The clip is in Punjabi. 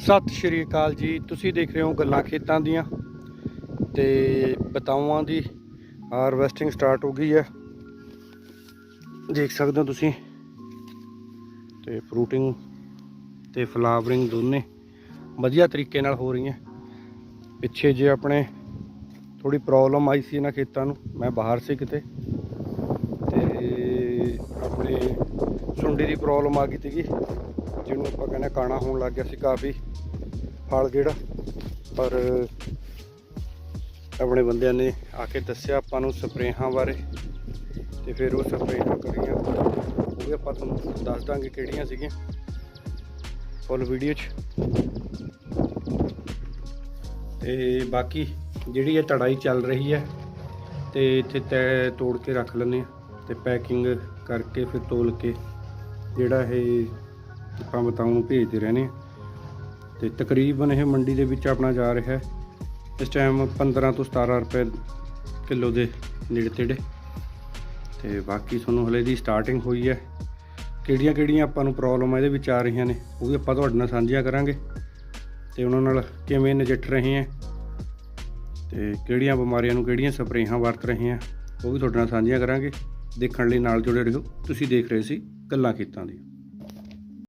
ਸਤਿ ਸ਼੍ਰੀ ਅਕਾਲ ਜੀ। ਤੁਸੀਂ ਦੇਖ ਰਹੇ ਹੋ ਗੱਲਾਂ ਖੇਤਾਂ ਦੀਆਂ ਤੇ ਬਤਾਊਆਂ ਦੀ ਹਾਰਵੈਸਟਿੰਗ ਸਟਾਰਟ ਹੋ ਗਈ ਹੈ। ਦੇਖ ਸਕਦੇ ਹੋ ਤੁਸੀਂ ਤੇ ਫਰੂਟਿੰਗ ਤੇ ਫਲਾਵਰਿੰਗ ਦੋਨੇ ਵਧੀਆ ਤਰੀਕੇ ਨਾਲ ਹੋ ਰਹੀਆਂ ਪਿੱਛੇ ਜੇ ਆਪਣੇ ਥੋੜੀ ਪ੍ਰੋਬਲਮ ਆਈ ਸੀ ਇਹਨਾਂ ਖੇਤਾਂ ਨੂੰ, ਮੈਂ ਬਾਹਰ ਸੀ ਕਿਤੇ ਤੇ ਆਪਣੇ ਦੀ ਪ੍ਰੋਬਲਮ ਆ ਗਈ ਸੀਗੀ, ਜਿਹਨੂੰ ਆਪਾਂ ਕਹਿੰਦੇ ਹਾਂ ਕਾਣਾ ਹੋਣ ਲੱਗ ਗਿਆ ਸੀ ਕਾਫੀ, ਫਲ ਜਿਹੜਾ ਪਰ ਆਪਣੇ ਬੰਦਿਆਂ ਨੇ ਆ ਕੇ ਦੱਸਿਆ ਆਪਾਂ ਨੂੰ ਸਪਰੇਹਾਂ ਬਾਰੇ, ਤੇ ਫਿਰ ਉਹ ਸਪਰੇਹਾਂ ਕਰੀਆਂ। ਉਹ ਵੀ ਆਪਾਂ ਤੁਹਾਨੂੰ ਦੱਸ ਦਾਂਗੇ ਕਿਹੜੀਆਂ ਸੀਗੀਆਂ ਫੁੱਲ ਵੀਡੀਓ 'ਚ। ਤੇ ਬਾਕੀ ਜਿਹੜੀ ਇਹ ਤੜਾਈ ਚੱਲ ਰਹੀ ਹੈ, ਤੇ ਇੱਥੇ ਤੈ ਤੋੜ ਕੇ ਰੱਖ ਲੈਂਦੇ ਆ ਤੇ ਪੈਕਿੰਗ ਕਰਕੇ ਫਿਰ ਤੋਲ ਕੇ ਜਿਹੜਾ ਇਹ ਆਪਾਂ ਬਤਾਉਂ ਨੂੰ ਭੇਜਦੇ ਰਹਿੰਦੇ ਆ ਤੇ ਤਕਰੀਬਨ ਇਹ ਮੰਡੀ ਦੇ ਵਿੱਚ ਆਪਣਾ ਜਾ ਰਿਹਾ ਹੈ। ਇਸ ਟਾਈਮ 15 ਤੋਂ 17 ਰੁਪਏ ਕਿਲੋ ਦੇ ਨੇੜੇ ਤੇੜੇ। ਤੇ ਬਾਕੀ ਤੁਹਾਨੂੰ ਹਲੇ ਦੀ ਸਟਾਰਟਿੰਗ ਹੋਈ ਹੈ। ਕਿਹੜੀਆਂ ਕਿਹੜੀਆਂ ਆਪਾਂ ਨੂੰ ਪ੍ਰੋਬਲਮ ਇਹਦੇ ਵਿੱਚ ਆ ਰਹੀਆਂ ਨੇ, ਉਹ ਵੀ ਆਪਾਂ ਤੁਹਾਡੇ ਨਾਲ ਸਾਂਝੀਆਂ ਕਰਾਂਗੇ। ਤੇ ਉਹਨਾਂ ਨਾਲ ਕਿਵੇਂ ਨਜਿੱਠ ਰਹੇ ਹਾਂ। ਤੇ ਕਿਹੜੀਆਂ ਬਿਮਾਰੀਆਂ ਨੂੰ ਕਿਹੜੀਆਂ ਸਪਰੇਹਾਂ ਵਰਤ ਰਹੇ ਹਾਂ, ਉਹ ਵੀ ਤੁਹਾਡੇ ਨਾਲ ਸਾਂਝੀਆਂ ਕਰਾਂਗੇ। ਦੇਖਣ ਲਈ ਨਾਲ ਜੁੜੇ ਰਹੋ। ਤੁਸੀਂ ਦੇਖ ਰਹੇ ਸੀ ਗੱਲਾਂ ਖੇਤਾਂ ਦੀਆਂ